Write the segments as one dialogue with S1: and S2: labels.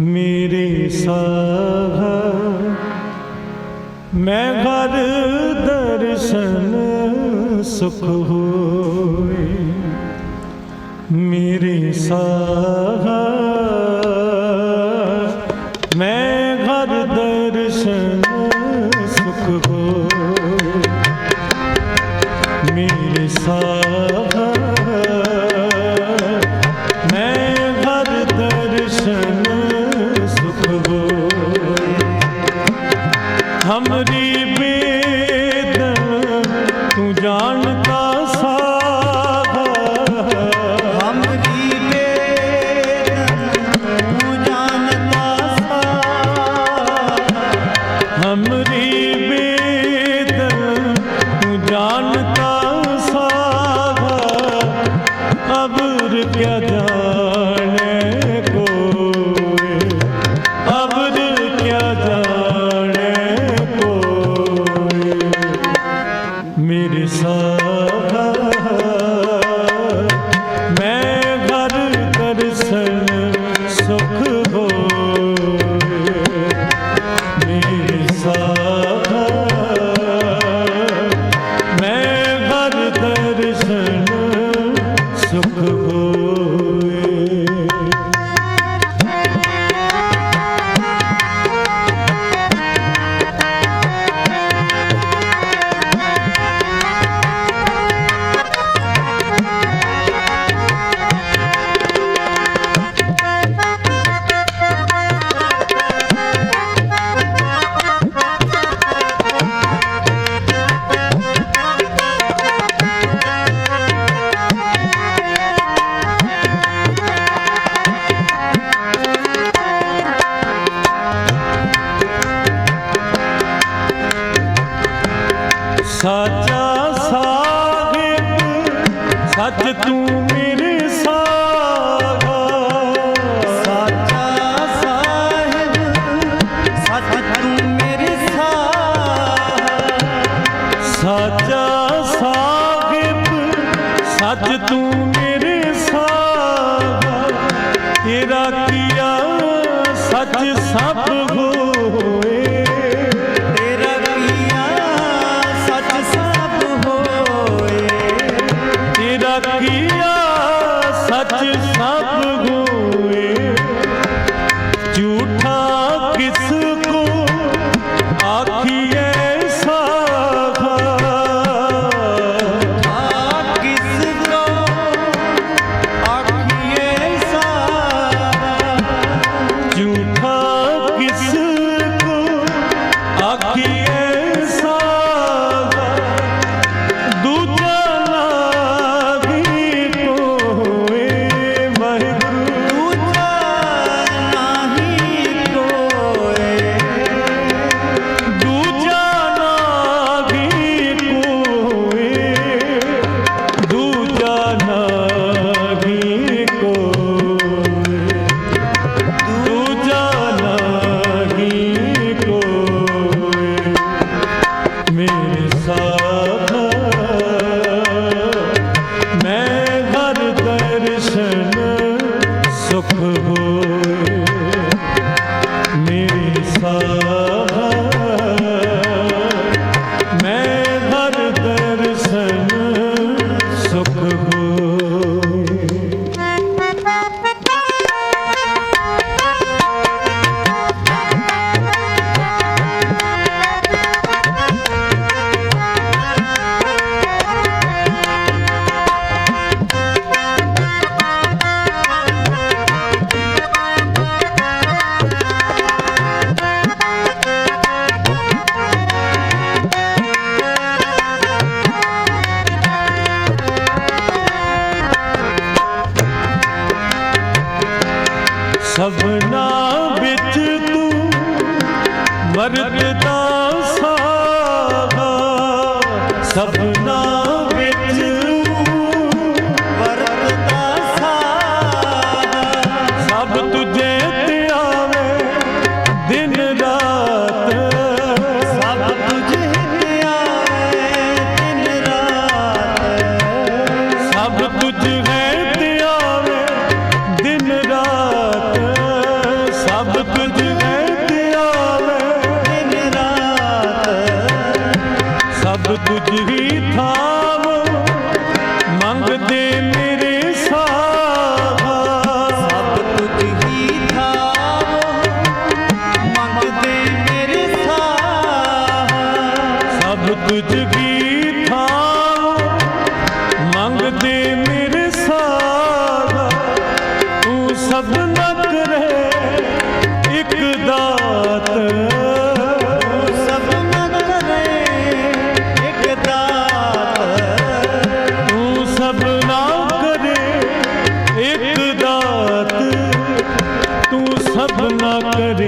S1: ਮੇਰੇ ਸਾਹ। ਮੈਂ ਘਰ ਦਰਸ਼ਨ ਸੁਖ ਹੋਏ। ਮੇਰੇ ਸਾਹ। ਮੇਰੀ ਬੇਦਨ ਤੂੰ ਜਾਣਦਾ
S2: ਸਭਨਾ
S1: ਸਭ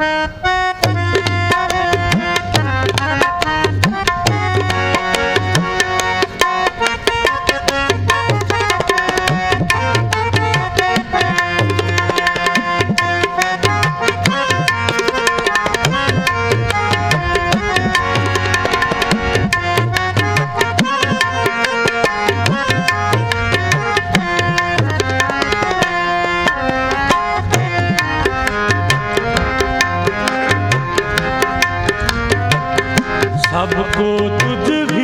S1: Ha ਸਭ ਕੋ
S2: ਤੁਝ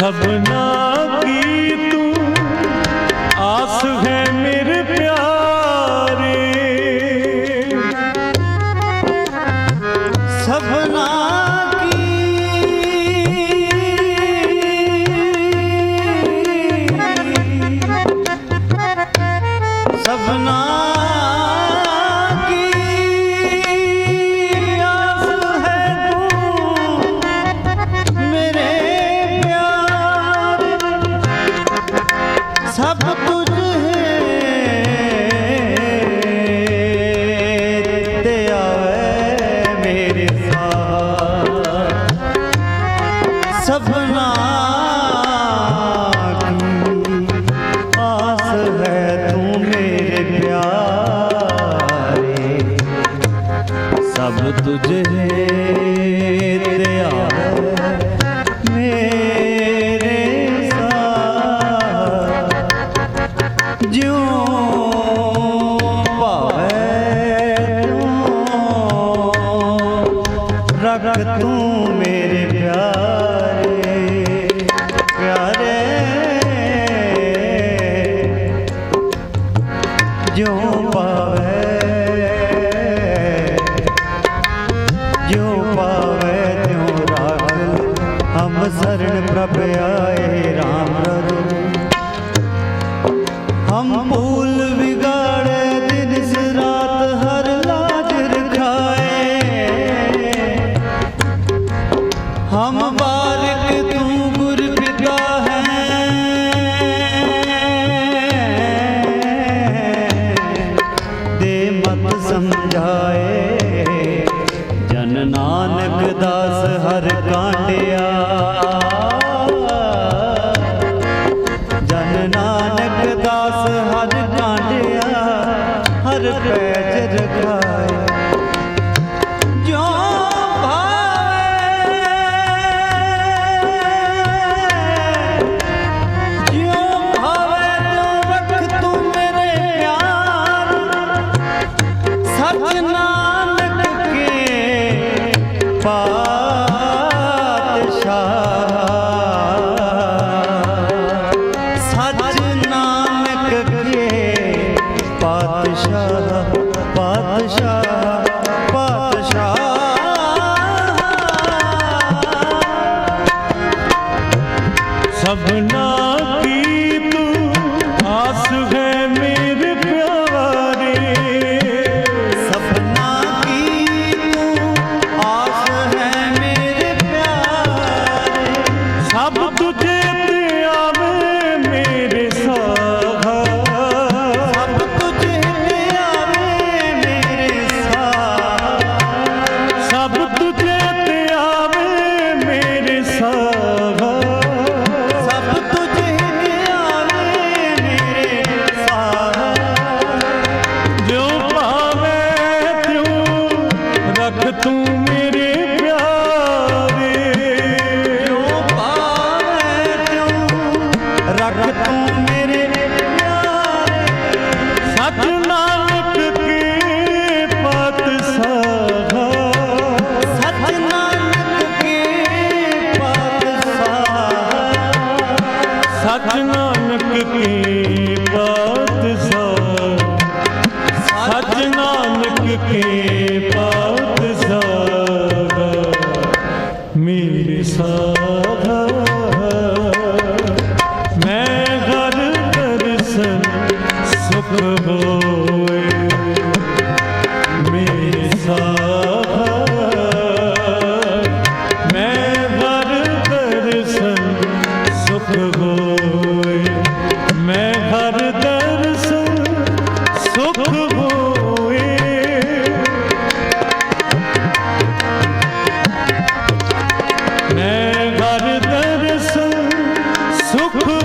S1: ਸਭਨਾ You. Woo-hoo!